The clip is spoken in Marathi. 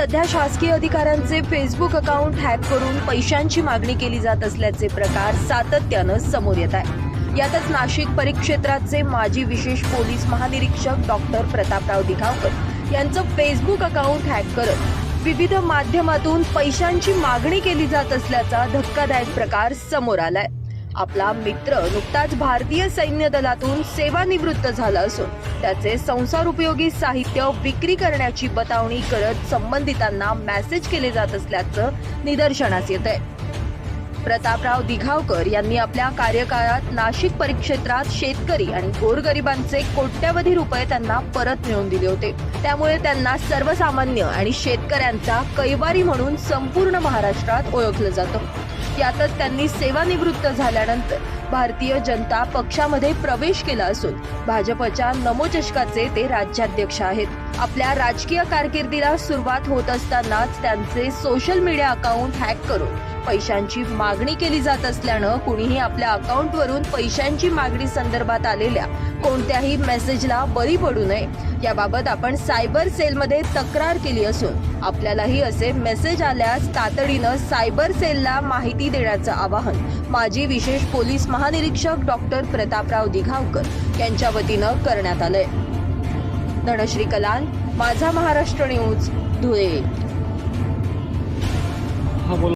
सध्या शासकीय अधिकाऱ्यांचे फेसबुक अकाउंट हॅक करून पैशांची मागणी केली जात असल्याचे प्रकार सातत्यानं समोर येत आहे. यातच नाशिक परिक्षेत्राचे माजी विशेष पोलीस महानिरीक्षक डॉक्टर प्रतापराव दिघावकर यांचं फेसबुक अकाउंट हॅक करत विविध माध्यमातून पैशांची मागणी केली जात असल्याचा धक्कादायक प्रकार समोर आलाय. आपला मित्र नुकताच भारतीय सैन्य दलातून सेवानिवृत्त झाला असून त्याचे संसार उपयोगी साहित्य विक्री करण्याची बतावणी करत संबंधितांना मेसेज केले जात असल्याचं निदर्शनास येत आहे प्रतापराव दिघावकर यांनी आपल्या कार्यकाळात नाशिक परिक्षेत्रात शेतकरी आणि गोरगरिबांचे कोट्यवधी रुपये त्यांना परत मिळवून दिले होते. त्यामुळे त्यांना सर्वसामान्य आणि शेतकऱ्यांचा कैवारी म्हणून संपूर्ण महाराष्ट्रात ओळखलं जातं. यातच त्यांनी सेवानिवृत्त झाल्यानंतर भारतीय जनता पक्षामध्ये प्रवेश केला असून भाजपच्या नमोचषकाचे ते राज्याध्यक्ष आहेत. आपल्या राजकीय कारकिर्दीला सुरुवात होत असतानाच त्यांचे सोशल मीडिया अकाउंट हॅक करून पैशांची मागणी केली जात असल्यानं कुणीही आपल्या अकाउंटवरून पैशांची मागणी संदर्भात आलेल्या कोणत्याही मेसेजला बळी पडू नये. याबाबत आपण सायबर सेलमध्ये तक्रार केली असून आपल्यालाही असे मेसेज आल्यास तातडीनं सायबर सेलला माहिती देण्याचं आवाहन माजी विशेष पोलीस महानिरीक्षक डॉक्टर प्रतापराव दिघावकर यांच्या वतीनं करण्यात आलंय. धनश्री कलाल माझा महाराष्ट्र न्यूज धुळे.